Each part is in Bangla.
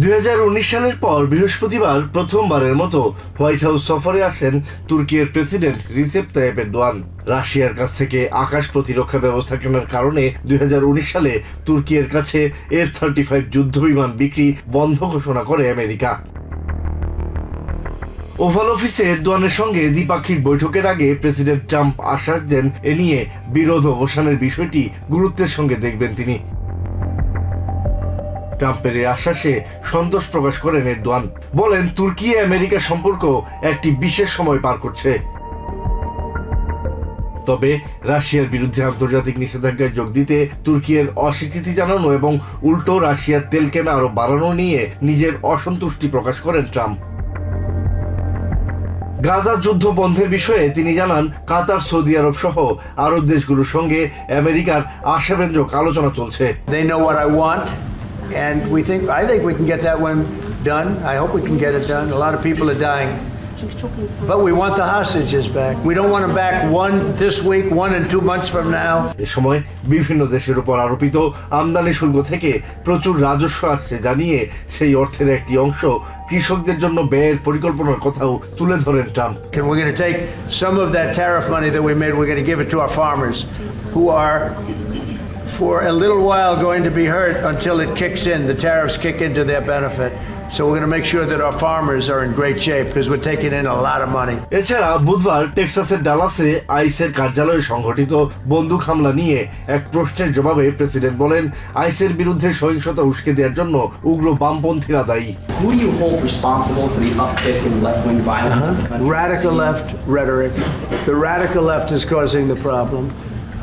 দুই হাজার উনিশ সালের পর বৃহস্পতিবার প্রথমবারের মতো হোয়াইট হাউস সফরে আসেন তুর্কির প্রেসিডেন্ট রিসেপ তাইয়েপ এরদোয়ান। রাশিয়ার কাছ থেকে আকাশ প্রতিরক্ষা ব্যবস্থা কেনার কারণে দুই হাজার উনিশ সালে তুর্কির কাছে এফ থার্টি ফাইভ যুদ্ধ বিমান বিক্রি বন্ধ ঘোষণা করে আমেরিকা। ওভাল অফিসে এরদোয়ানের সঙ্গে দ্বিপাক্ষিক বৈঠকের আগে প্রেসিডেন্ট ট্রাম্প আশ্বাস দেন, এ নিয়ে বিরোধ অবসানের বিষয়টি গুরুত্বের সঙ্গে দেখবেন তিনি। ট্রাম্পের এই আশ্বাসে সন্তোষ প্রকাশ করেন এরদোয়ান। বলেন, তুর্কি আমেরিকা সম্পর্ক একটি বিশেষ সময় পার করছে। তবে রাশিয়ার বিরুদ্ধে আন্তর্জাতিক নিষেধাজ্ঞায় যোগ দিতে তুর্কির অস্বীকৃতি জানানো এবং উল্টো রাশিয়ার তেল কেনা আরও বাড়ানো নিয়ে নিজের অসন্তুষ্টি প্রকাশ করেন ট্রাম্প। গাজা যুদ্ধ বন্ধের বিষয়ে তিনি জানান, কাতার, সৌদি আরব সহ আরব দেশগুলোর সঙ্গে আমেরিকার আশাব্যঞ্জক আলোচনা চলছে। They know what I want, and we think I think we can get that one done. I hope we can get it done. A lot of people are dying, but we want the hostages back. We don't want them back one this week, one in two months from now. এ সময় বিভিন্ন দেশের উপর আরোপিত আমদানি শুল্ক থেকে প্রচুর রাজস্ব আসছে জানিয়ে সেই অর্থের একটি অংশ কৃষকদের জন্য ব্যয়ের পরিকল্পনার কথাও তুলে ধরেন Trump And we're going to take some of that tariff money that we made. We're going to give it to our farmers, who are. For a little while, going to be hurt until it kicks in. The tariffs kick into their benefit. So we're going to make sure that our farmers are in great shape because we're taking in a lot of money. এছাড়া বুধবার টেক্সাসের ডালাসে আইসের কার্যালয়ে সংঘটিত বন্দুক হামলা নিয়ে এক প্রশ্নের জবাবে প্রেসিডেন্ট বলেন আইসের বিরুদ্ধে সহিংসতা উস্কে দেওয়ার জন্য উগ্র বামপন্থীরা দায়ী Who do you hold responsible for the uptick in left-wing violence in the country? Radical left rhetoric. The radical left is causing the problem.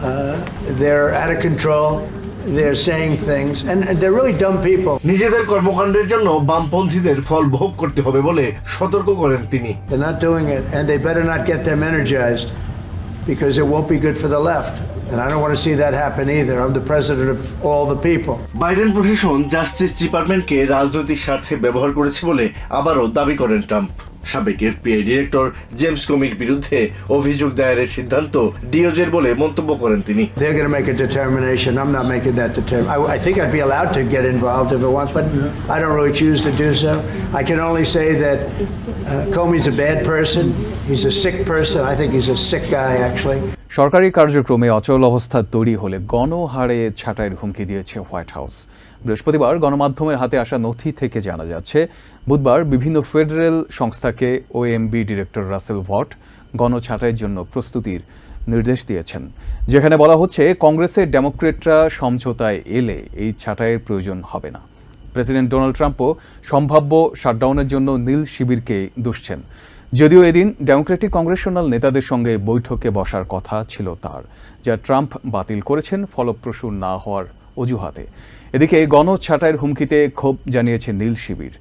Uh, they're out of control. They're saying things, and, and they're really dumb people. নিজেদের কর্মকাণ্ডের জন্য বামপন্থীদের ফল ভোগ করতে হবে বলে সতর্ক করেন তিনি They're not doing it, and they better not get them energized because it won't be good for the left. And I don't want to see that happen either. I'm the president of all the people. Biden প্রশাসন জাস্টিস ডিপার্টমেন্টকে রাজনৈতিক স্বার্থে ব্যবহার করেছে বলে আবারও দাবি করেন ট্রাম্প সাবেক এফবিআই ডিরেক্টর জেমস কমির বিরুদ্ধে অভিযোগ দায়েরের সিদ্ধান্ত ডিওজের বলে মন্তব্য করেন তিনি They're going to make a determination. I'm not making that determination. I, I think I'd be allowed to get involved if it wants, but I don't really choose to do so. I can only say that uh, Comey's a bad person. He's a sick person. I think he's a sick guy, actually. সরকারি কার্যক্রমে অচল অবস্থা তৈরি হলে গণহারে ছাঁটাইয়ের হুমকি দিয়েছে হোয়াইট হাউস। বৃহস্পতিবার গণমাধ্যমের হাতে আসা নথি থেকে জানা যাচ্ছে, বুধবার বিভিন্ন ফেডারেল সংস্থাকে ওএমবি ডিরেক্টর রাসেল ভট গণছাঁটাইয়ের জন্য প্রস্তুতির নির্দেশ দিয়েছেন। যেখানে বলা হচ্ছে, কংগ্রেসের ডেমোক্রেটরা সমঝোতায় এলে এই ছাঁটাইয়ের প্রয়োজন হবে না। প্রেসিডেন্ট ডোনাল্ড ট্রাম্পও সম্ভাব্য শাটডাউনের জন্য নীল শিবিরকে দুষছেন। যদিও এদিন ডেমোক্রেটিক কংগ্রেশনাল নেতাদের সঙ্গে বৈঠকে বসার কথা ছিল তার, যা ট্রাম্প বাতিল করেছেন ফলপ্রসূ না হওয়ার অজুহাতে। এদিকে গণছাঁটাইয়ের হুমকিতে ক্ষোভ জানিয়েছে নীল শিবির।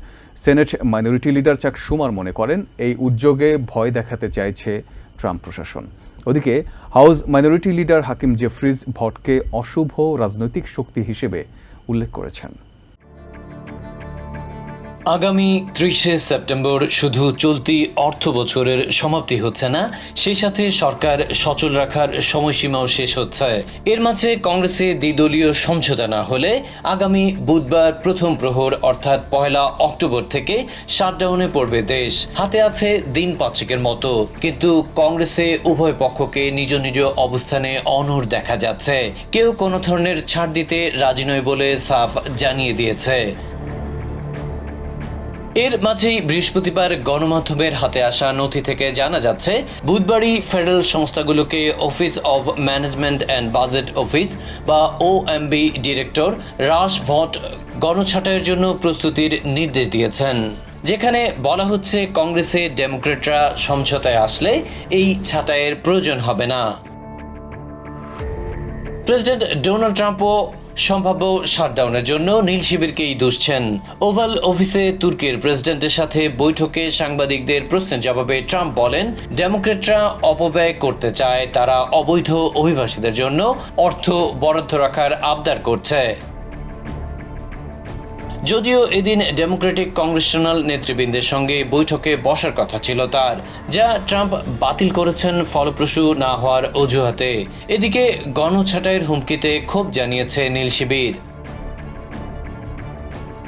Senate minority leader Chuck Schumer মনে করেন, এই উদ্যোগে ভয় দেখাতে চাইছে ট্রাম্প প্রশাসন। ওদিকে house minority leader Hakeem Jeffries ভটকে অশুভ রাজনৈতিক শক্তি হিসেবে উল্লেখ করেছেন। আগামী ত্রিশে সেপ্টেম্বর শুধু চলতি অর্থ বছরের সমাপ্তি হচ্ছে না, সেই সাথে সরকার সচল রাখার সময়সীমাও শেষ হচ্ছে। এর মাঝে কংগ্রেসে দ্বিদলীয় সমঝোতা না হলে আগামী বুধবার প্রথম প্রহর, অর্থাৎ পয়লা অক্টোবর থেকে শাটডাউনে পড়বে দেশ। হাতে আছে দিন পাঁচেকের মতো, কিন্তু কংগ্রেসে উভয় পক্ষকে নিজ নিজ অবস্থানে অনড় দেখা যাচ্ছে। কেউ কোনো ধরনের ছাড় দিতে রাজি নয় বলে সাফ জানিয়ে দিয়েছে। এর মাঝেই বৃহস্পতিবার গণমাধ্যমের হাতে আসা নথি থেকে জানা যাচ্ছে, বুধবারই federal সংস্থাগুলোকে Office of Management and Budget office বা ওএমবি ডিরেক্টর রাস ভট গণছাঁটাইয়ের জন্য প্রস্তুতির নির্দেশ দিয়েছেন। যেখানে বলা হচ্ছে, কংগ্রেসে ডেমোক্রেটরা সমঝোতায় আসলে এই ছাঁটাইয়ের প্রয়োজন হবে না। প্রেসিডেন্ট ডোনাল্ড ট্রাম্পও সম্ভাব্য শাটডাউনের জন্য নীল শিবিরকেই দুষছেন ওভাল অফিসে তুর্কির প্রেসিডেন্টের সাথে বৈঠকে সাংবাদিকদের প্রশ্নের জবাবে ট্রাম্প বলেন, ডেমোক্রেটরা অপব্যয় করতে চায়, তারা অবৈধ অভিবাসীদের জন্য অর্থ বরাদ্দ রাখার আবদার করছে। যদিও এদিন ডেমোক্রেটিক কংগ্রেশনাল নেতৃবৃন্দের সঙ্গে বৈঠকে বসার কথা ছিল তার, যা ট্রাম্প বাতিল করেছেন ফলপ্রসূ না হওয়ার অজুহাতে। এদিকে গণছাঁটাইয়ের হুমকিতে ক্ষোভ জানিয়েছে নীল শিবির।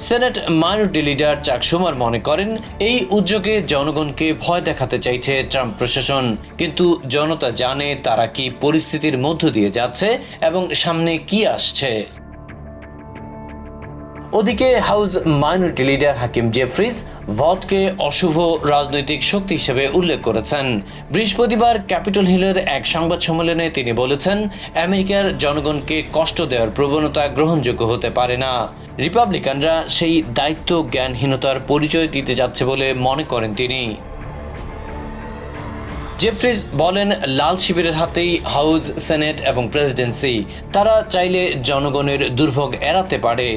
Senate minority leader Chuck Schumer মনে করেন, এই উদ্যোগে জনগণকে ভয় দেখাতে চাইছে ট্রাম্প প্রশাসন। কিন্তু জনতা জানে তারা কি পরিস্থিতির মধ্য দিয়ে যাচ্ছে এবং সামনে কি আসছে। ওদিকে house minority leader Hakeem Jeffries ভটকে অশুভ রাজনৈতিক শক্তি হিসেবে উল্লেখ করেছেন। বৃহস্পতিবার ক্যাপিটল হিলের এক সংবাদ সম্মেলনে তিনি বলেছেন, আমেরিকার জনগণকে কষ্ট দেওয়ার প্রবণতা গ্রহণযোগ্য হতে পারে না। রিপাবলিকানরা সেই দায়িত্ব জ্ঞানহীনতার পরিচয় দিতে যাচ্ছে বলে মনে করেন তিনি। জেফ্রিজ বলেন, লাল শিবিরের হাতেই হাউস, সেনেট এবং প্রেসিডেন্সি। তারা চাইলে জনগণের দুর্ভোগ এড়াতে পারে।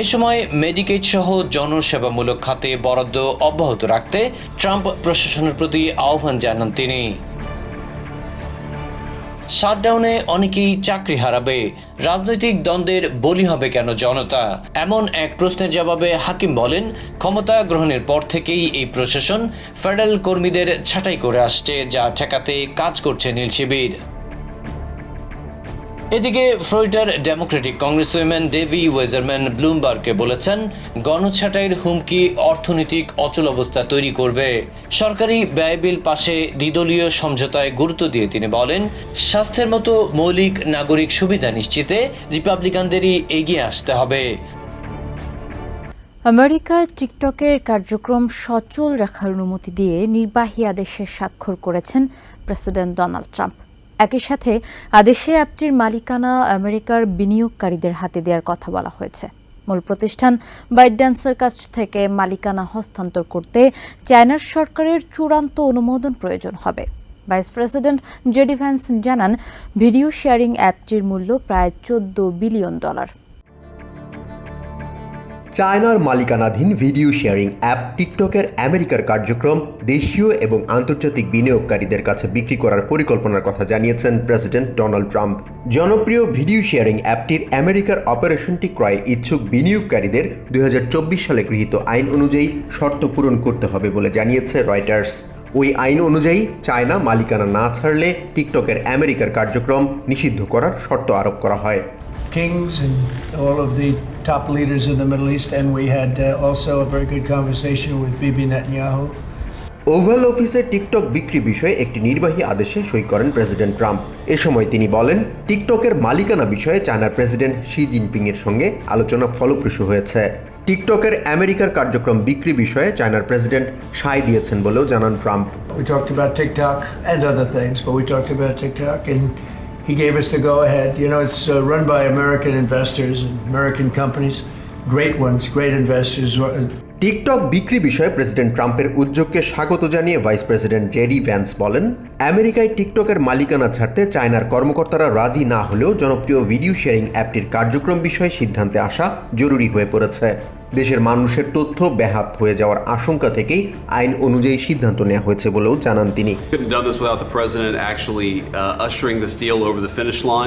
এ সময় মেডিকেট সহ জনসেবামূলক খাতে বরাদ্দ অব্যাহত রাখতে ট্রাম্প প্রশাসনের প্রতি আহ্বান জানান তিনি। শাটডাউনে অনেকেই চাকরি হারাবে। রাজনৈতিক দ্বন্দ্বের বলি হবে কেন জনতা? এমন এক প্রশ্নের জবাবে হাকিম বলেন, ক্ষমতা গ্রহণের পর থেকেই এই প্রশাসন ফেডারেল কর্মীদের ছাঁটাই করে আসছে, যা ঠেকাতে কাজ করছে নীল শিবির। এদিকে ফ্লোরিডার ডেমোক্রেটিক কংগ্রেসম্যান ডেভি ওয়েজারম্যান ব্লুমবার্গকে বলেছেন, গণছাটাইয়ের হুমকি অর্থনৈতিক অচল অবস্থা তৈরি করবে। সরকারি ব্যয় বিল পাশে দ্বিদলীয় সমঝোতায় গুরুত্ব দিয়ে তিনি বলেন, স্বাস্থ্যের মতো মৌলিক নাগরিক সুবিধা নিশ্চিতে রিপাবলিকানদেরই এগিয়ে আসতে হবে। আমেরিকায় টিকটকের কার্যক্রম সচল রাখার অনুমতি দিয়ে নির্বাহী আদেশে স্বাক্ষর করেছেন প্রেসিডেন্ট ডোনাল্ড ট্রাম্প। একই সাথে আদেশে অ্যাপটির মালিকানা আমেরিকার বিনিয়োগকারীদের হাতে দেওয়ার কথা বলা হয়েছে। মূল প্রতিষ্ঠান বাইডান্সের কাছ থেকে মালিকানা হস্তান্তর করতে চায়নার সরকারের চূড়ান্ত অনুমোদন প্রয়োজন হবে। ভাইস প্রেসিডেন্ট জেডি ভ্যান্স জানান, ভিডিও শেয়ারিং অ্যাপটির মূল্য প্রায় চোদ্দ বিলিয়ন ডলার। চায়নার মালিকানাধীন ভিডিও শেয়ারিং অ্যাপ টিকটকের আমেরিকার কার্যক্রম, দেশীয় এবং আন্তর্জাতিক বিনিয়োগকারীদের কাছে বিক্রি করার পরিকল্পনার কথা জানিয়েছেন প্রেসিডেন্ট ডোনাল্ড ট্রাম্প। জনপ্রিয় ভিডিও শেয়ারিং অ্যাপটির আমেরিকার অপারেশনটি ক্রয়ে ইচ্ছুক বিনিয়োগকারীদের দুই হাজার চব্বিশ সালে গৃহীত আইন অনুযায়ী শর্ত পূরণ করতে হবে বলে জানিয়েছে রয়টার্স। ওই আইন অনুযায়ী চায়না মালিকানা না ছাড়লে টিকটকের আমেরিকার কার্যক্রম নিষিদ্ধ করার শর্ত আরোপ করা হয়। Kings and all of the top leaders in the Middle East, and we had uh, also a very good conversation with Bibi Netanyahu. Oval অফিসে টিকটক বিক্রি বিষয়ে একটি নির্বাহী আদেশে সই করেন প্রেসিডেন্ট ট্রাম্প এ সময় তিনি বলেন টিকটকের মালিকানা বিষয়ে চায়নার প্রেসিডেন্ট শি জিনপিং এর সঙ্গে আলোচনা ফলপ্রসূ হয়েছে টিকটকের আমেরিকার কার্যক্রম বিক্রি বিষয়ে চায়নার প্রেসিডেন্ট সায় দিয়েছেন বলেও জানান Trump We talked about TikTok and other things, but we talked about TikTok, and he gave us the go ahead. You know, it's uh, run by American investors and American companies, great ones, great investors. TikTok বিক্রি বিষয়ে প্রেসিডেন্ট ট্রাম্পের উদ্যোগকে স্বাগত জানিয়ে ভাইস প্রেসিডেন্ট জেডি ভ্যান্স বলেন আমেরিকায় টিকটকের মালিকানা ছাড়তে চায়নার কর্মকর্তারা রাজি না হলেও জনপ্রিয় ভিডিও শেয়ারিং অ্যাপটির কার্যক্রম বিষয়ে সিদ্ধান্তে আসা জরুরি হয়ে পড়েছে দেশের মানুষের তথ্য ব্যাহাত হয়ে যাওয়ার আশঙ্কা থেকেই আইন অনুযায়ী সিদ্ধান্ত নেওয়া হয়েছে বলেও জানান তিনি uh.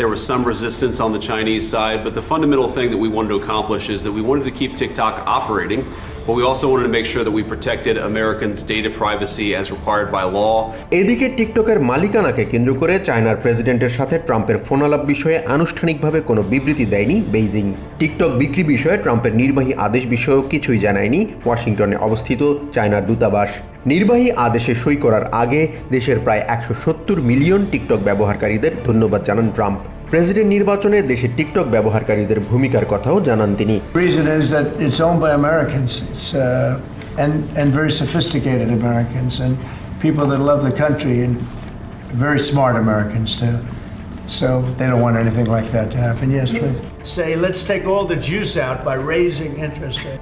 There was some resistance on the Chinese side, but the fundamental thing that we wanted to accomplish is that we wanted to keep TikTok operating, but we also wanted to make sure that we protected Americans' data privacy as required by law. এদিকে টিকটকের মালিকানাকে কেন্দ্র করে চায়নার প্রেসিডেন্টের সাথে ট্রাম্পের ফোনালাপ বিষয়ে আনুষ্ঠানিকভাবে কোনো বিবৃতি দেয়নি বেইজিং। টিকটক বিক্রি বিষয়ে ট্রাম্পের নির্বাহী আদেশ বিষয়েও কিছুই জানায়নি ওয়াশিংটনে অবস্থিত চায়নার দূতাবাস। নির্বাহী আদেশে সই করার আগে দেশের প্রায় একশো সত্তর মিলিয়ন টিকটক ব্যবহারকারীদের ধন্যবাদ জানান ট্রাম্প। প্রেসিডেন্ট নির্বাচনে দেশে টিকটক ব্যবহারকারীদের ভূমিকার কথাও জানান তিনি।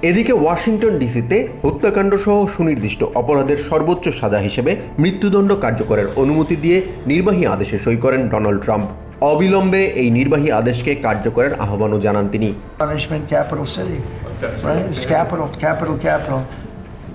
এদিকে ওয়াশিংটন ডিসিতে হত্যাকাণ্ড সহ সুনির্দিষ্ট অপরাধের সর্বোচ্চ সাজা হিসেবে মৃত্যুদণ্ড কার্যকরের অনুমতি দিয়ে নির্বাহী আদেশে সই করেন ডোনাল্ড ট্রাম্প। অবিলম্বে এই নির্বাহী আদেশকে কার্যকরের আহ্বানও জানান তিনি punishment capital city. Right? It's capital, capital, capital.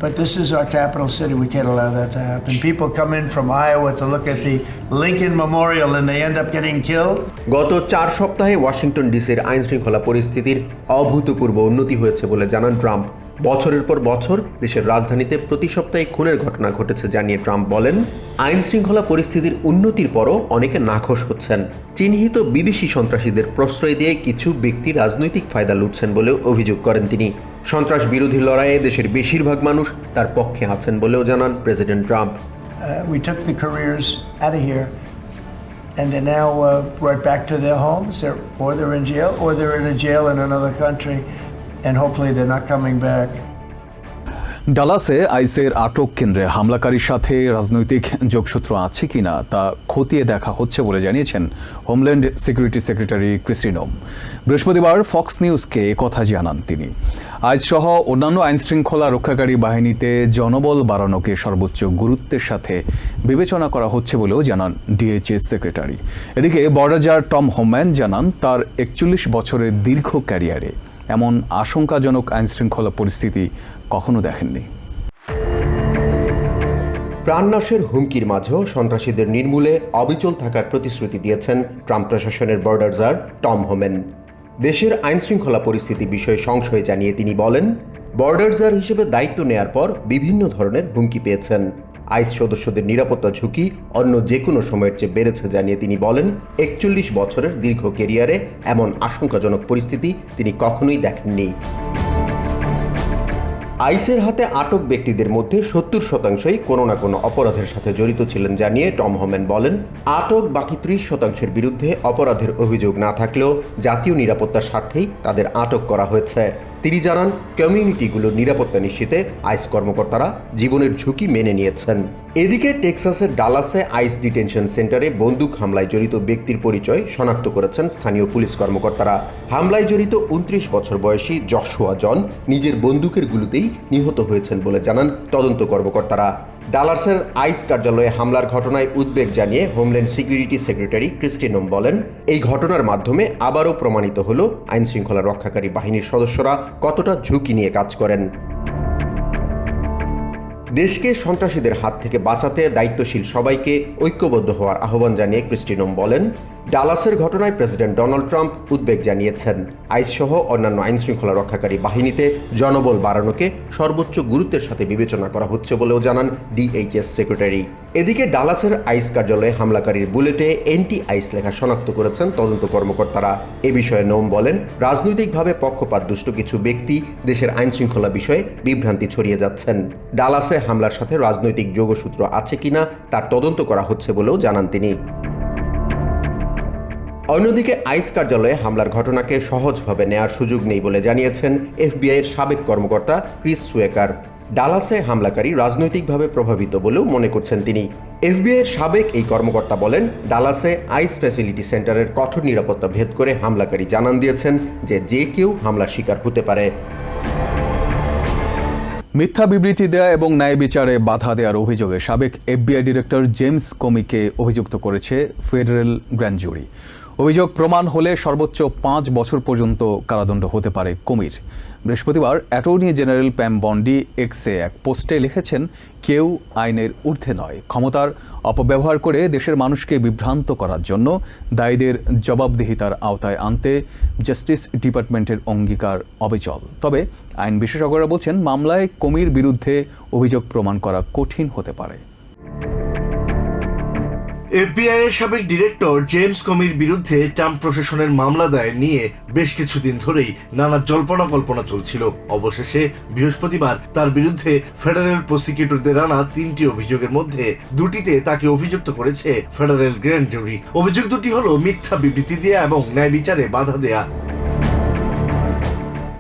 But this is our capital city. We can't allow that to happen. People come in from Iowa to look at the Lincoln Memorial and they end up getting killed. গত চার সপ্তাহে ওয়াশিংটন ডিসির আইন শৃঙ্খলা পরিস্থিতির অভূতপূর্ব উন্নতি হয়েছে বলে জানান ট্রাম্প বছরের পর বছর দেশের রাজধানীতে প্রতি সপ্তাহে খুনের ঘটনা ঘটেছে জানিয়ে ট্রাম্প বলেন আইন শৃঙ্খলা পরিস্থিতির উন্নতির পরও অনেকে নাখোশ হচ্ছেন। চিহ্নিত বিদেশি সন্ত্রাসীদের প্রশ্রয় দিয়ে কিছু ব্যক্তি রাজনৈতিক ফায়দা লুটছেন বলেও অভিযোগ করেন তিনি। সন্ত্রাস বিরোধী লড়াইয়ে দেশের বেশিরভাগ মানুষ তার পক্ষে আছেন বলেও জানান president Trump. Uh, and they're now uh, brought back to their homes, or they're in jail, or they're in a jail in another country, and hopefully they're not coming back. ডালাসে আইসের আটক কেন্দ্রে হামলাকারীর সাথে রাজনৈতিক যোগসূত্র আছে কিনা তা খতিয়ে দেখা হচ্ছে বলে জানিয়েছেন হোমল্যান্ড সিকিউরিটি সেক্রেটারি ক্রিস্টিনোম বৃহস্পতিবার ফক্স নিউজকে কথা জানান তিনি। আইস সহ অন্যান্য আইনশৃঙ্খলা রক্ষাকারী বাহিনীতে জনবল বাড়ানোকে সর্বোচ্চ গুরুত্বের সাথে বিবেচনা করা হচ্ছে বলেও জানান ডিএইচএস সেক্রেটারি। এদিকে বর্ডাজার টম হোম্যান জানান, তার একচল্লিশ বছরের দীর্ঘ ক্যারিয়ারে এমন আশঙ্কাজনক আইনশৃঙ্খলা পরিস্থিতি কখনো দেখেননি। প্রাণনাশের হুমকির মাঝেও সন্ত্রাসীদের নির্মূলে অবিচল থাকার প্রতিশ্রুতি দিয়েছেন ট্রাম্প প্রশাসনের বর্ডারজার টম হোমেন। দেশের আইনশৃঙ্খলা পরিস্থিতি বিষয়ে সংশয় জানিয়ে তিনি বলেন বর্ডারজার হিসেবে দায়িত্ব নেয়ার পর বিভিন্ন ধরনের হুমকি পেয়েছেন। আইস সদস্যদের নিরাপত্তা ঝুঁকি অন্য যে কোনো সময়ের চেয়ে বেড়েছে জানিয়ে তিনি বলেন, একচল্লিশ বছরের দীর্ঘ কেরিয়ারে এমন আশঙ্কাজনক পরিস্থিতি তিনি কখনোই দেখেননি। আইসের হাতে আটক ব্যক্তিদের মধ্যে সত্তর শতাংশই কোনো না কোনো অপরাধের সাথে জড়িত ছিলেন জানিয়ে টম হোমেন বলেন, আটক বাকি ত্রিশ শতাংশের বিরুদ্ধে অপরাধের অভিযোগ না থাকলেও জাতীয় নিরাপত্তার স্বার্থেই তাদের আটক করা হয়েছে। তিনি জানান কমিউনিটিগুলোর নিরাপত্তা নিশ্চিতে আইস কর্মকর্তারা জীবনের ঝুঁকি মেনে নিয়েছেন। এদিকে টেক্সাসের ডালাসে আইস ডিটেনশন সেন্টারে বন্দুক হামলায় জড়িত ব্যক্তির পরিচয় শনাক্ত করেছেন স্থানীয় পুলিশ কর্মকর্তারা। হামলায় জড়িত উনত্রিশ বছর বয়সী যশোয়া জন নিজের বন্দুকের গুলোতেই নিহত হয়েছেন বলে জানান তদন্ত কর্মকর্তারা। ডালাসের আইস কার্যালয়ে হামলার ঘটনায় উদ্বেগ জানিয়ে হোমল্যান্ড সিকিউরিটি সেক্রেটারি ক্রিস্টিনোম বলেন, এই ঘটনার মাধ্যমে আবারও প্রমাণিত হল আইনশৃঙ্খলা রক্ষাকারী বাহিনীর সদস্যরা কতটা ঝুঁকি নিয়ে কাজ করেন। দেশকে সন্ত্রাসীদের হাত থেকে বাঁচাতে দায়িত্বশীল সবাইকে ঐক্যবদ্ধ হওয়ার আহ্বান জানিয়ে ক্রিস্টিনোম বলেন ডালাসের ঘটনায় প্রেসিডেন্ট ডোনাল্ড ট্রাম্প উদ্বেগ জানিয়েছেন। আইস সহ অন্যান্য আইনশৃঙ্খলা রক্ষাকারী বাহিনীতে জনবল বাড়ানোকে সর্বোচ্চ গুরুত্বের সাথে বিবেচনা করা হচ্ছে বলেও জানান ডিএইচএস সেক্রেটারি। এদিকে ডালাসের আইস কার্যালয়ে হামলাকারীর বুলেটে এন্টি আইস লেখা শনাক্ত করেছেন তদন্ত কর্মকর্তারা। এ বিষয়ে নোম বলেন, রাজনৈতিকভাবে পক্ষপাত দুষ্ট কিছু ব্যক্তি দেশের আইনশৃঙ্খলা বিষয়ে বিভ্রান্তি ছড়িয়ে যাচ্ছেন। ডালাসে হামলার সাথে রাজনৈতিক যোগসূত্র আছে কিনা তার তদন্ত করা হচ্ছে বলেও জানান তিনি। অন্যদিকে আইস কার্যালয়ে হামলার ঘটনাকে সহজভাবে নেয়ার সুযোগ নেই বলে জানিয়েছেন এফবিআইয়ের সাবেক কর্মকর্তা ক্রিস সুয়েকার। ডালাসে হামলাকারী রাজনৈতিকভাবে প্রভাবিত বলেও মনে করছেন তিনি। এফবিআইয়ের সাবেক এই কর্মকর্তা বলেন, ডালাসে আইস ফ্যাসিলিটি সেন্টারের কঠোর নিরাপত্তা ভেদ করে হামলাকারী জানান দিয়েছেন যে যে কেউ হামলার শিকার হতে পারে। মিথ্যা বিবৃতি দেয়া এবং ন্যায় বিচারে বাধা দেওয়ার অভিযোগে সাবেক এফবিআই ডিরেক্টর জেমস কমিকে অভিযুক্ত করেছে ফেডারেল গ্র্যান্ড জুরি। অভিযোগ প্রমাণ হলে সর্বোচ্চ পাঁচ বছর পর্যন্ত কারাদণ্ড হতে পারে কুমির। বৃহস্পতিবার অ্যাটর্নি জেনারেল প্যাম বন্ডি এক্সে এক পোস্টে লিখেছেন, কেউ আইনের ঊর্ধ্বে নয়। ক্ষমতার অপব্যবহার করে দেশের মানুষকে বিভ্রান্ত করার জন্য দায়ীদের জবাবদিহিতার আওতায় আনতে জাস্টিস ডিপার্টমেন্টের অঙ্গীকার অবিচল। তবে আইন বিশেষজ্ঞরা বলছেন, মামলায় কমির বিরুদ্ধে অভিযোগ প্রমাণ করা কঠিন হতে পারে। এফবিআই এর সাবেক ডিরেক্টর জেমস কমির বিরুদ্ধে ট্রাম্প প্রশাসনের মামলা দায়ের নিয়ে বেশ কিছুদিন ধরেই নানা জল্পনা কল্পনা চলছিল। অবশেষে বৃহস্পতিবার তার বিরুদ্ধে ফেডারেল প্রসিকিউটরদের আনা তিনটি অভিযোগের মধ্যে দুটিতে তাকে অভিযুক্ত করেছে ফেডারেল গ্র্যান্ড জুরি। অভিযোগ দুটি হলো মিথ্যা বিবৃতি দেয়া এবং ন্যায় বিচারে বাধা দেয়া।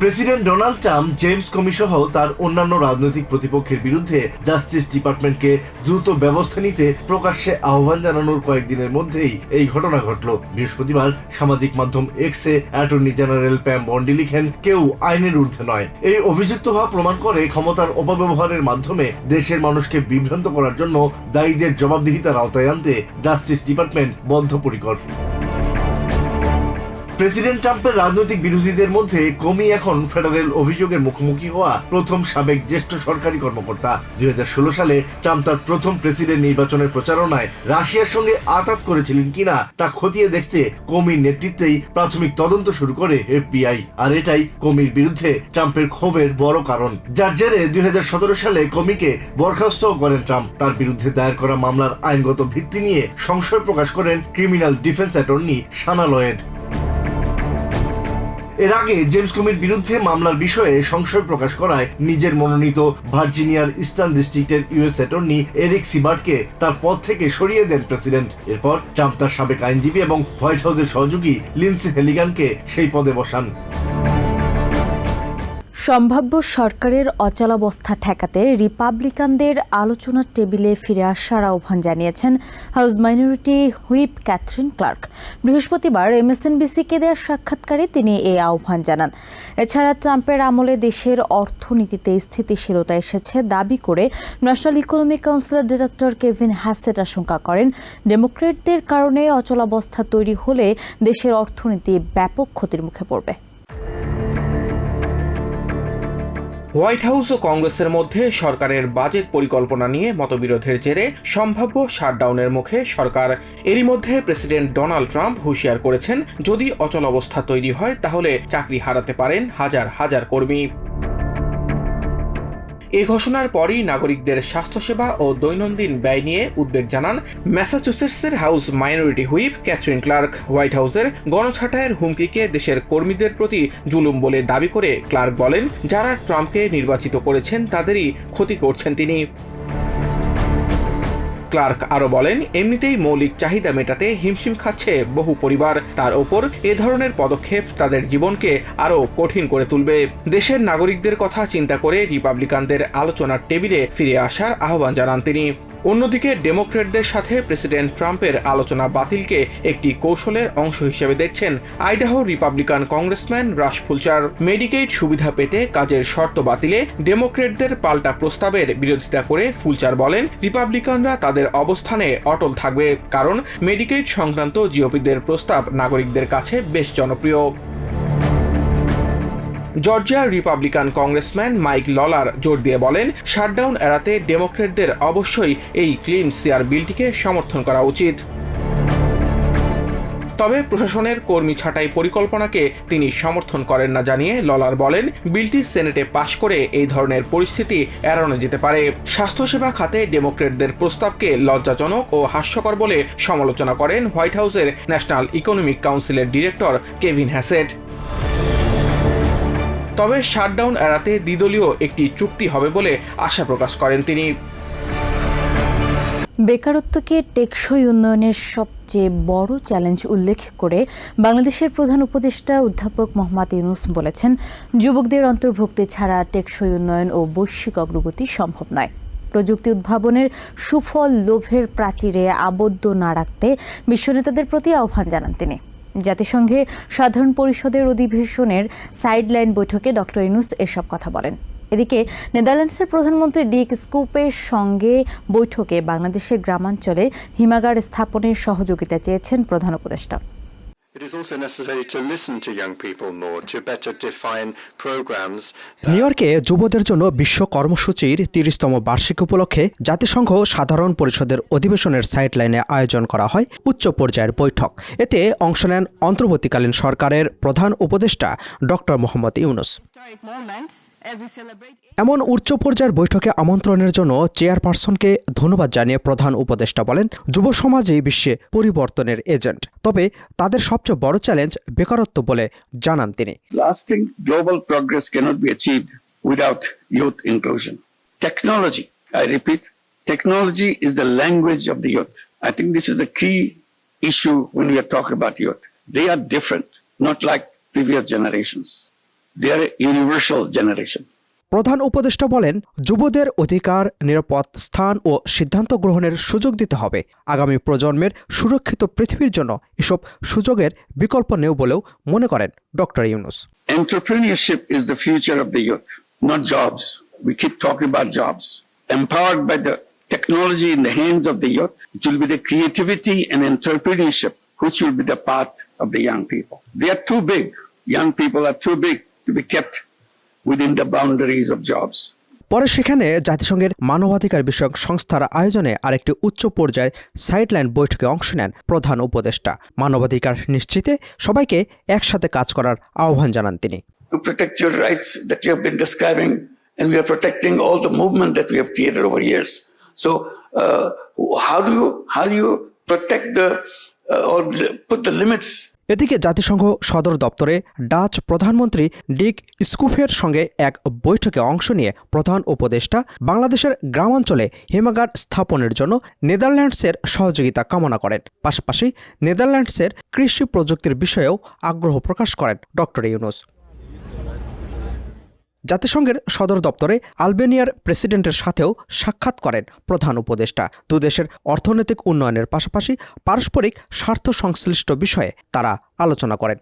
প্রেসিডেন্ট ডোনাল্ড ট্রাম্প, জেমস কমি সহ তার অন্যান্য রাজনৈতিক প্রতিপক্ষের বিরুদ্ধে জাস্টিস ডিপার্টমেন্টকে দ্রুত ব্যবস্থা নিতে প্রকাশ্যে আহ্বান জানানোর কয়েকদিনের মধ্যেই এই ঘটনা ঘটল। বৃহস্পতিবার সামাজিক মাধ্যম এক্সে অ্যাটর্নি জেনারেল প্যাম বন্ডি লিখেন, কেউ আইনের ঊর্ধ্বে নয়। এই অভিযুক্ত হওয়া প্রমাণ করে ক্ষমতার অপব্যবহারের মাধ্যমে দেশের মানুষকে বিভ্রান্ত করার জন্য দায়ীদের জবাবদিহিতার আওতায় আনতে জাস্টিস ডিপার্টমেন্ট বদ্ধপরিকর। প্রেসিডেন্ট ট্রাম্পের রাজনৈতিক বিরোধীদের মধ্যে কমি এখন ফেডারেল অভিযোগের মুখোমুখি হওয়া প্রথম সাবেক জ্যেষ্ঠ সরকারি কর্মকর্তা। দুই হাজার ষোলো সালে ট্রাম্প তার প্রথম প্রেসিডেন্ট নির্বাচনের প্রচারণায় রাশিয়ার সঙ্গে আতাত করেছিলেন কিনা তা খতিয়ে দেখতে কমির নেতৃত্বেই প্রাথমিক তদন্ত শুরু করে এফবিআই। আর এটাই কমির বিরুদ্ধে ট্রাম্পের ক্ষোভের বড় কারণ। যার জেরে দুই হাজার সতেরো সালে কমিকে বরখাস্ত করেন ট্রাম্প। তার বিরুদ্ধে দায়ের করা মামলার আইনগত ভিত্তি নিয়ে সংশয় প্রকাশ করেন criminal defence attorney Sana Lloyd. এর আগে জেমস কমির বিরুদ্ধে মামলার বিষয়ে সংশয় প্রকাশ করায় নিজের মনোনীত ভার্জিনিয়ার ইস্টার্ন ডিস্ট্রিক্টের ইউএস অ্যাটর্নি এরিক সিবার্টকে তার পদ থেকে সরিয়ে দেন প্রেসিডেন্ট। এরপর ট্রাম্প তার সাবেক আইনজীবী এবং হোয়াইট হাউসের সহযোগী লিন্সি হেলিগানকে সেই পদে বসান। সম্ভাব্য সরকারের অচলাবস্থা ঠেকাতে রিপাবলিকানদের আলোচনার টেবিলে ফিরে আসার আহ্বান জানিয়েছেন house minority whip Katherine Clark. বৃহস্পতিবার এমএসএনবিসিকে দেওয়া সাক্ষাৎকারে তিনি এই আহ্বান জানান। এছাড়া ট্রাম্পের আমলে দেশের অর্থনীতিতে স্থিতিশীলতা এসেছে দাবি করে ন্যাশনাল ইকোনমিক কাউন্সিলের ডিরেক্টর কেভিন হ্যাসেট আশঙ্কা করেন, ডেমোক্রেটদের কারণে অচলাবস্থা তৈরি হলে দেশের অর্থনীতি ব্যাপক ক্ষতির মুখে পড়বে। হোয়াইট হাউস ও কংগ্রেসের মধ্যে সরকারের বাজেট পরিকল্পনা নিয়ে মতবিরোধের জেরে সম্ভাব্য শাটডাউনের মুখে সরকার। এরই মধ্যে প্রেসিডেন্ট ডোনাল্ড ট্রাম্প হুঁশিয়ার করেছেন, যদি অচল অবস্থা তৈরি হয়, তাহলে চাকরি হারাতে পারেন হাজার হাজার কর্মী। এই ঘোষণার পরই নাগরিকদের স্বাস্থ্যসেবা ও দৈনন্দিন ব্যয় নিয়ে উদ্বেগ জানান ম্যাসাচুসেটসের house minority whip Katherine Clark white হাউসের গণছাটায়ের হুমকিকে দেশের কর্মীদের প্রতি জুলুম বলে দাবি করে ক্লার্ক বলেন, যারা ট্রাম্পকে নির্বাচিত করেছেন তাদেরই ক্ষতি করছেন তিনি। ক্লার্ক আরও বলেন, এমনিতেই মৌলিক চাহিদা মেটাতে হিমশিম খাচ্ছে বহু পরিবার। তার ওপর এ ধরনের পদক্ষেপ তাদের জীবনকে আরও কঠিন করে তুলবে। দেশের নাগরিকদের কথা চিন্তা করে রিপাবলিকানদের আলোচনার টেবিলে ফিরে আসার আহ্বান জানান তিনি। অন্যদিকে ডেমোক্রেটদের সাথে প্রেসিডেন্ট ট্রাম্পের আলোচনা বাতিলকে একটি কৌশলের অংশ হিসেবে দেখছেন Idaho republican congressman Russ Fulcher. Medicaid সুবিধা পেতে কাজের শর্ত বাতিলে ডেমোক্রেটদের পাল্টা প্রস্তাবের বিরোধিতা করে ফুলচার বলেন, রিপাবলিকানরা তাদের অবস্থানে অটল থাকবে কারণ মেডিকেড সংক্রান্ত জিওপিদের প্রস্তাব নাগরিকদের কাছে বেশ জনপ্রিয়। জর্জিয়ার রিপাবলিকান কংগ্রেসম্যান মাইক ললার জোর দিয়ে বলেন, শাটডাউন এড়াতে ডেমোক্রেটদের অবশ্যই এই ক্লিন সিয়ার বিলটিকে সমর্থন করা উচিত। তবে প্রশাসনের কর্মী ছাঁটাই পরিকল্পনাকে তিনি সমর্থন করেন না জানিয়ে ললার বলেন, বিলটি সেনেটে পাশ করে এই ধরনের পরিস্থিতি এড়ানো যেতে পারে। স্বাস্থ্যসেবা খাতে ডেমোক্রেটদের প্রস্তাবকে লজ্জাজনক ও হাস্যকর বলে সমালোচনা করেন হোয়াইট হাউসের ন্যাশনাল ইকোনমিক কাউন্সিলের ডিরেক্টর কেভিন হ্যাসেট। তবে শাটডাউন এড়াতে দ্বিদলীয় একটি চুক্তি হবে বলে আশা প্রকাশ করেন তিনি। বেকারত্বকে টেকসই উন্নয়নের সবচেয়ে বড় চ্যালেঞ্জ উল্লেখ করে বাংলাদেশের প্রধান উপদেষ্টা অধ্যাপক মোহাম্মদ ইউনুস বলেছেন, যুবকদের অন্তর্ভুক্তি ছাড়া টেকসই উন্নয়ন ও বৈশ্বিক অগ্রগতি সম্ভব নয়। প্রযুক্তি উদ্ভাবনের সুফল লোভের প্রাচীরে আবদ্ধ না রাখতে বিশ্বনেতাদের প্রতি আহ্বান জানান তিনি। জাতিসংঘে সাধারণ পরিষদের অধিবেশনের সাইডলাইন বৈঠকে ডক্টর ইনুস এসব কথা বলেন। এদিকে নেদারল্যান্ডসের প্রধানমন্ত্রী ডিক স্কুপের সঙ্গে বৈঠকে বাংলাদেশের গ্রামাঞ্চলে হিমাগার স্থাপনের সহযোগিতা চেয়েছেন প্রধান উপদেষ্টা। নিউ ইয়র্কে যুবদের জন্য বিশ্ব কর্মসূচির তিরিশতম বার্ষিক উপলক্ষে জাতিসংঘ সাধারণ পরিষদের অধিবেশনের সাইডলাইনে আয়োজন করা হয় উচ্চ পর্যায়ের বৈঠক। এতে অংশ নেন অন্তর্বর্তীকালীন সরকারের প্রধান উপদেষ্টা ডক্টর মোহাম্মদ ইউনুস। এমন উচ্চ পর্যায়ের বৈঠকে আমন্ত্রণের জন্য চেয়ারপারসনকে ধন্যবাদ জানিয়ে প্রধান উপদেষ্টা বলেন যুব সমাজই বিশ্বে পরিবর্তনের এজেন্ট তবে তাদের সবচেয়ে বড় চ্যালেঞ্জ বেকারত্ব বলে জানান তিনি lasting global progress cannot be achieved without youth inclusion. Technology, I repeat, technology is the language of the youth. I think this is a key issue when we are talking about youth. They are different, not like previous generations. They are a universal প্রধান উপদেষ্টা বলেন যুবদের অধিকার নিরাপদ স্থান ও সিদ্ধান্ত গ্রহণের সুযোগ দিতে হবে আগামী প্রজন্মের সুরক্ষিত পৃথিবীর জন্য এসব সুযোগের বিকল্প নেই বলেও মনে করেন doctor Yunus Entrepreneurship is the future of the youth, not jobs. We keep talking about jobs. Empowered by the technology in the hands of the youth, it will be the creativity and entrepreneurship which will be the path of the young people. They are too big. Young people are too big to be kept within the boundaries of jobs. পরে সেখানে জাতিসংঘের মানবাধিকার বিষয়ক সংস্থার আয়োজনে আরেকটি উচ্চ পর্যায়ের সাইডলাইন বৈঠকে অংশ নেন প্রধান উপদেষ্টা মানবাধিকার নিশ্চিতে সবাইকে একসাথে কাজ করার আহ্বান জানান তিনি To protect your rights that you have been describing, and we are protecting all the movement that we have created over years. So, uh, how do you how do you protect the uh, or put the limits এদিকে জাতিসংঘ সদর দপ্তরে ডাচ প্রধানমন্ত্রী ডিক স্কুফের সঙ্গে এক বৈঠকে অংশ নিয়ে প্রধান উপদেষ্টা বাংলাদেশের গ্রামাঞ্চলে হিমাগার স্থাপনের জন্য নেদারল্যান্ডসের সহযোগিতা কামনা করেন। পাশাপাশি নেদারল্যান্ডসের কৃষি প্রযুক্তির বিষয়েও আগ্রহ প্রকাশ করেন ডক্টর ইউনুস। জাতিসংঘের সদর দপ্তরে আলবেনিয়ার প্রেসিডেন্টের সাথেও সাক্ষাৎ করেন প্রধান উপদেষ্টা। দুদেশের অর্থনৈতিক উন্নয়নের পাশাপাশি পারস্পরিক স্বার্থ সংশ্লিষ্ট বিষয়ে তারা আলোচনা করেন।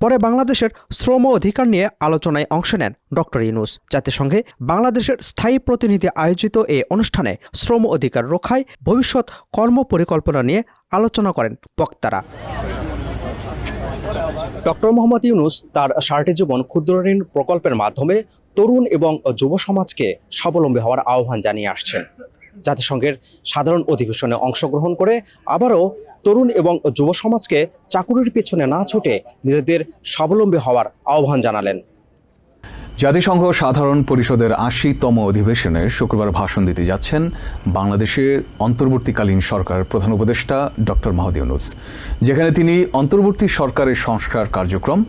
পরে বাংলাদেশের শ্রম অধিকার নিয়ে আলোচনায় অংশ নেন ডক্টর ইউনুস। জাতিসংঘে বাংলাদেশের স্থায়ী প্রতিনিধি আয়োজিত এই অনুষ্ঠানে শ্রম অধিকার রক্ষায় ভবিষ্যৎ কর্ম পরিকল্পনা নিয়ে আলোচনা করেন বক্তারা। ডক্টর মোহাম্মদ ইউনুস তার সারটি জীবন ক্ষুদ্র ঋণ প্রকল্পের মাধ্যমে তরুণ এবং যুব সমাজকে স্বাবলম্বী হওয়ার আহ্বান জানিয়ে আসছেন। জাতিসংঘের সাধারণ অধিবেশনে অংশগ্রহণ করে আবারও তরুণ এবং যুব সমাজকে চাকুরির পেছনে না ছুটে নিজেদের স্বাবলম্বী হওয়ার আহ্বান জানালেন। জাতিসংঘ সাধারণ পরিষদের আশিতম অধিবেশনে শুক্রবার ভাষণ দিতে যাচ্ছেন বাংলাদেশের অন্তর্বর্তীকালীন সরকার প্রধান উপদেষ্টা ডক্টর মাহদি ইউনুস, যেখানে তিনি অন্তর্বর্তী সরকারের সংস্কার কার্যক্রম,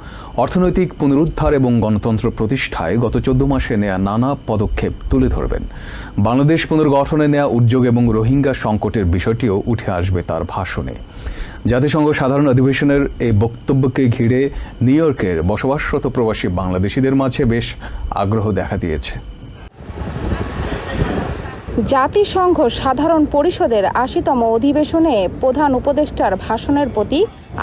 অর্থনৈতিক পুনরুদ্ধার এবং গণতন্ত্র প্রতিষ্ঠায় গত চোদ্দ মাসে নেয়া নানা পদক্ষেপ তুলে ধরবেন। বাংলাদেশ পুনর্গঠনে নেয়া উদ্যোগ এবং রোহিঙ্গা সংকটের বিষয়টিও উঠে আসবে তার ভাষণে। জাতিসংঘ সাধারণ অধিবেশনের এই বক্তব্যকে ঘিরে নিউ ইয়র্কের বসবাসরত প্রবাসী বাংলাদেশিদের মাঝে বেশ আগ্রহ দেখা দিয়েছে। জাতিসংঘ সাধারণ পরিষদের আশিতম অধিবেশনে প্রধান উপদেষ্টার ভাষণের প্রতি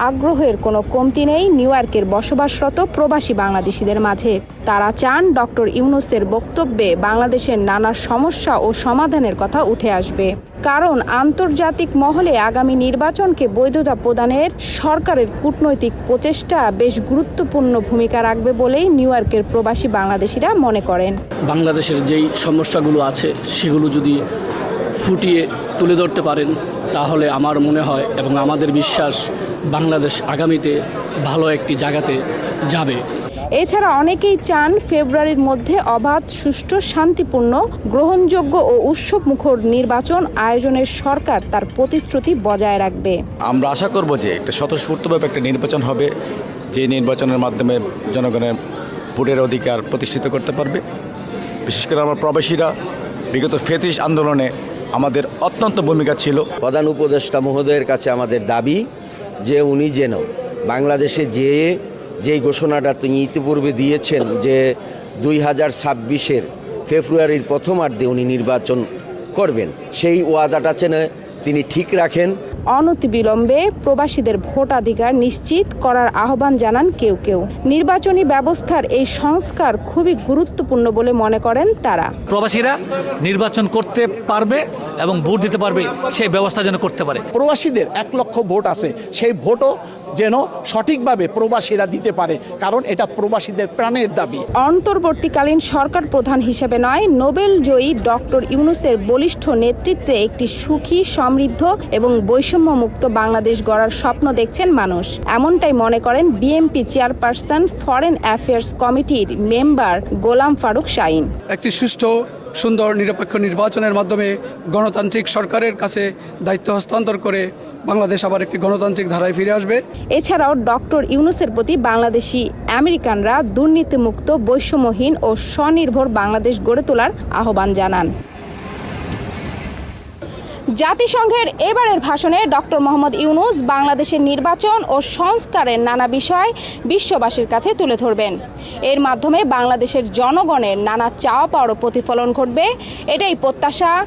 আগ্রহের কোনো কমতি নেই নিউ ইয়র্কের বসবাসরত প্রবাসী বাংলাদেশিদের মাঝে। তারা চান ডক্টর ইউনুসের বক্তব্যে বাংলাদেশের নানা সমস্যা ও সমাধানের কথা উঠে আসবে। কারণ আন্তর্জাতিক মহলে আগামী নির্বাচনকে বৈধতা প্রদানের সরকারের কূটনৈতিক প্রচেষ্টা বেশ গুরুত্বপূর্ণ ভূমিকা রাখবে বলেই নিউ ইয়র্কের প্রবাসী বাংলাদেশিরা মনে করেন। বাংলাদেশের যেই সমস্যাগুলো আছে, সেগুলো যদি ফুটিয়ে তুলে ধরতে পারেন, তাহলে আমার মনে হয় এবং আমাদের বিশ্বাস বাংলাদেশ আগামীতে ভালো একটি জায়গাতে যাবে। এছাড়া অনেকেই চান ফেব্রুয়ারির মধ্যে অবাধ সুষ্ঠু শান্তিপূর্ণ গ্রহণযোগ্য ও উৎসব মুখর নির্বাচন আয়োজনের সরকার তার প্রতিশ্রুতি বজায় রাখবে। আমরা আশা করব যে একটা স্বতঃস্ফূর্তভাবে একটা নির্বাচন হবে যে নির্বাচনের মাধ্যমে জনগণের ভোটের অধিকার প্রতিষ্ঠিত করতে পারবে। বিশেষ করে আমার প্রবাসীরা বিগত ফেতিশ আন্দোলনে আমাদের অত্যন্ত ভূমিকা ছিল। প্রধান উপদেষ্টা মহোদয়ের কাছে আমাদের দাবি যে উনি যেন বাংলাদেশে যে যেই ঘোষণাটা তিনি ইতিপূর্বে দিয়েছেন যে দুই হাজার ছাব্বিশের ফেব্রুয়ারির প্রথমার্ধে উনি নির্বাচন করবেন, সেই ওয়াদাটা যেন তিনি ঠিক রাখেন। অনতিবিলম্বে প্রবাসীদের ভোটাধিকার নিশ্চিত করার আহ্বান জানান কেউ কেউ। নির্বাচনী ব্যবস্থার এই সংস্কার খুবই গুরুত্বপূর্ণ বলে মনে করেন তারা। প্রবাসীরা নির্বাচন করতে পারবে এবং ভোট দিতে পারবে সেই ব্যবস্থা যেন করতে পারে। প্রবাসীদের এক লক্ষ ভোট আছে সেই ভোটও যেন সঠিকভাবে প্রবাসীরা দিতে পারে কারণ এটা প্রবাসীদের প্রাণের দাবি। অন্তর্বর্তীকালীন সরকার প্রধান হিসেবে নয় নোবেল জয়ী ডক্টর ইউনুসের বলিষ্ঠ নেতৃত্বে একটি সুখী সমৃদ্ধ এবং বৈষম্যমুক্ত বাংলাদেশ গড়ার স্বপ্ন দেখছেন মানুষ। এমনটাই মনে করেন বিএমপি চেয়ারপারসন ফরেন অ্যাফেয়ার্স কমিটির মেম্বার গোলাম ফারুক শাইন একটি সুষ্ঠু সুন্দর নিরপেক্ষ নির্বাচনের মাধ্যমে গণতান্ত্রিক সরকারের কাছে দায়িত্ব হস্তান্তর করে বাংলাদেশ আবার একটি গণতান্ত্রিক ধারায় ফিরে আসবে। এছাড়াও ডক্টর ইউনুসের প্রতি বাংলাদেশি আমেরিকানরা দুর্নীতিমুক্ত বৈষম্যহীন ও স্বনির্ভর বাংলাদেশ গড়ে তোলার আহ্বান জানান। জাতিসংঘের এবারের ভাষণে ডক্টর মোহাম্মদ ইউনুস বাংলাদেশের নির্বাচন ও সংস্কারের নানা বিষয় বিশ্ববাসীর কাছে তুলে ধরবেন। এর মাধ্যমে বাংলাদেশের জনগণের নানা চাওয়া পাওয়ারও প্রতিফলন ঘটবে, এটাই প্রত্যাশা।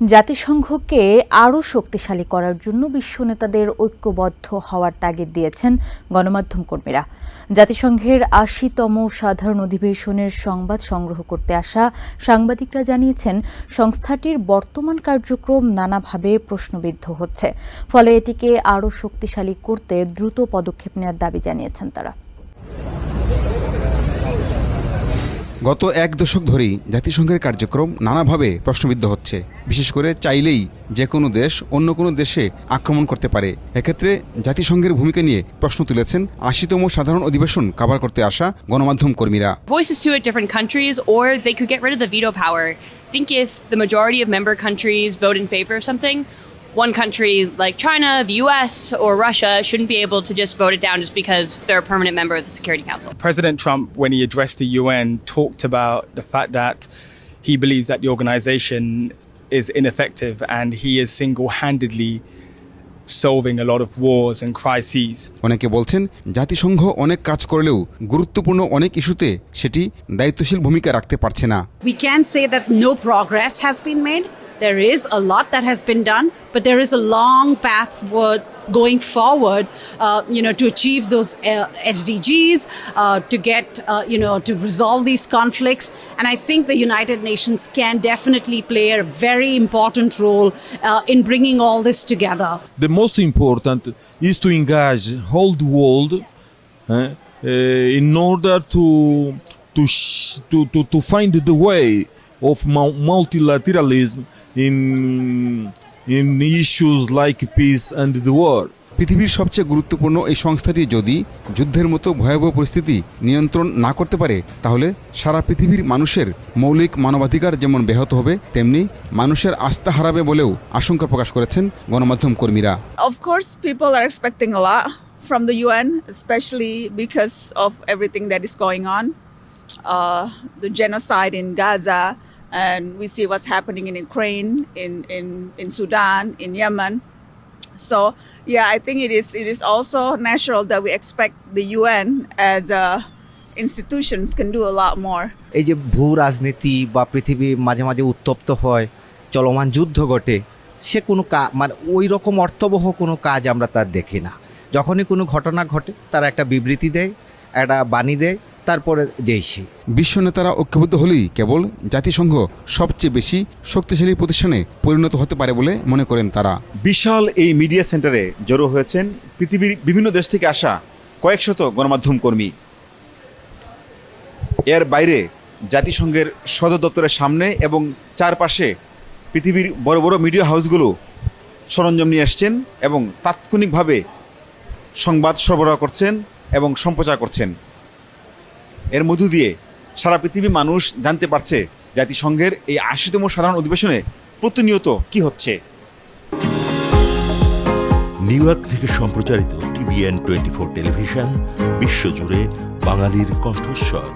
জাতিসংঘকে আরও শক্তিশালী করার জন্য বিশ্ব নেতাদের ঐক্যবদ্ধ হওয়ার তাগিদ দিয়েছেন গণমাধ্যম কর্মীরা। জাতিসংঘের আশিতম সাধারণ অধিবেশনের সংবাদ সংগ্রহ করতে আসা সাংবাদিকরা জানিয়েছেন, সংস্থাটির বর্তমান কার্যক্রম নানাভাবে প্রশ্নবিদ্ধ হচ্ছে। ফলে এটিকে আরও শক্তিশালী করতে দ্রুত পদক্ষেপ নেওয়ার দাবি জানিয়েছেন তারা। গত এক দশক ধরেই জাতিসংঘের কার্যক্রম নানাভাবে প্রশ্নবিদ্ধ হচ্ছে। বিশেষ করে চাইলেই যে কোনো দেশ অন্য কোনো দেশে আক্রমণ করতে পারে। এক্ষেত্রে জাতিসংঘের ভূমিকা নিয়ে প্রশ্ন তুলেছেন আশিতম সাধারণ অধিবেশন কাভার করতে আসা গণমাধ্যম কর্মীরা. Think if the majority of member countries vote in favor of something, one country like China, the US, or Russia shouldn't be able to just vote it down just because they're a permanent member of the Security Council. President Trump, when he addressed the UN, talked about the fact that he believes that the organization is ineffective and he is single handedly solving a lot of wars and crises. অনেকে বলছেন জাতিসংঘ অনেক কাজ করলেও গুরুত্বপূর্ণ অনেক ইস্যুতে সেটি দায়িত্বশীল ভূমিকা রাখতে পারছে না We can't say that no progress has been made. There is a lot that has been done, but there is a long path forward going forward, uh, you know, to achieve those uh, SDGs, uh, to get, uh, you know, to resolve these conflicts. And I think the United Nations can definitely play a very important role uh, in bringing all this together. The most important is to engage whole the world eh, uh, in order to to, to to to find the way of mul- multilateralism in in issues like peace and the war. পৃথিবীর সবচেয়ে গুরুত্বপূর্ণ এই সংস্থাটি যদি যুদ্ধের মতো ভয়াবহ পরিস্থিতি নিয়ন্ত্রণ না করতে পারে তাহলে সারা পৃথিবীর মানুষের মৌলিক মানবাধিকার যেমন ব্যাহত হবে তেমনি মানুষের আস্থা হারাবে বলেও আশঙ্কা প্রকাশ করেছেন গণমাধ্যম কর্মীরা। Of course people are expecting a lot from the UN specially because of everything that is going on the genocide in Gaza and we see what's happening in Ukraine, in, in, in Sudan, in Yemen. So, yeah, I think it is, it is also natural that we expect the UN as uh, institutions can do a lot more. এই যে ভূ রাজনীতি বা পৃথিবী মাঝে মাঝে উত্তপ্ত হয় চলমান যুদ্ধ ঘটে সে কোনো মানে ওই রকম অর্থবহ কোনো কাজ আমরা তার দেখি না যখনই কোনো ঘটনা ঘটে তারা একটা বিবৃতি দেয় একটা বাণী দেয় তারপরে যেই সেই বিশ্ব নেতারা ঐক্যবদ্ধ হলেই কেবল জাতিসংঘ সবচেয়ে বেশি শক্তিশালী প্রতিষ্ঠানে পরিণত হতে পারে বলে মনে করেন তারা। বিশাল এই মিডিয়া সেন্টারে জড়ো হয়েছেন পৃথিবীর বিভিন্ন দেশ থেকে আসা কয়েকশত গণমাধ্যম কর্মী। এর বাইরে জাতিসংঘের সদর দপ্তরের সামনে এবং চারপাশে পৃথিবীর বড় বড় মিডিয়া হাউসগুলো সরঞ্জাম নিয়ে আসছেন এবং তাৎক্ষণিকভাবে সংবাদ সরবরাহ করছেন এবং সম্প্রচার করছেন। এর মধ্য দিয়ে সারা পৃথিবী মানুষ জানতে পারছে জাতিসংঘের এই আশিতম সাধারণ অধিবেশনে প্রতিনিয়ত কি হচ্ছে। নিউ ইয়র্ক থেকে সম্প্রচারিত টিভিএন টোয়েন্টি ফোর টেলিভিশন, বিশ্বজুড়ে বাঙালির কণ্ঠস্বর।